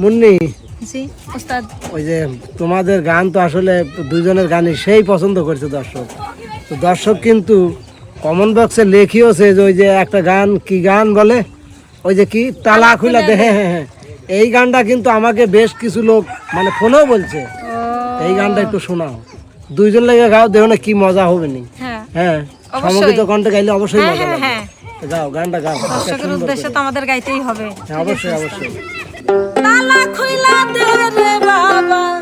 মুন্নি জি ওস্তাদ। ওই যে তোমাদের গান তো আসলে দুজনের গানই সেই পছন্দ করছে দর্শক। তো দর্শক কিন্তু কমন বক্সে লেখিওছে যে ওই যে একটা গান কি গান বলে? ওই যে কি? তালা খুলা দে হ্যাঁ হ্যাঁ হ্যাঁ। এই গানটা কিন্তু আমাকে বেশ কিছু লোক মানে ফোনেও বলছে। এই গানটা একটু শোনাও। দুইজন লেগে গাও দেখো না কি মজা হবে নি। হ্যাঁ। হ্যাঁ অবশ্যই। সমবেত কণ্ঠে গাইলে অবশ্যই হ্যাঁ মজা হ্যাঁ লাগবে। হ্যাঁ। গাও গানটা গাও। দর্শকের উদ্দেশ্যে তো আমাদের গাইতেই হবে। হ্যাঁ, অবশ্যই অবশ্যই। তালা খুইলা দে রে বাবা।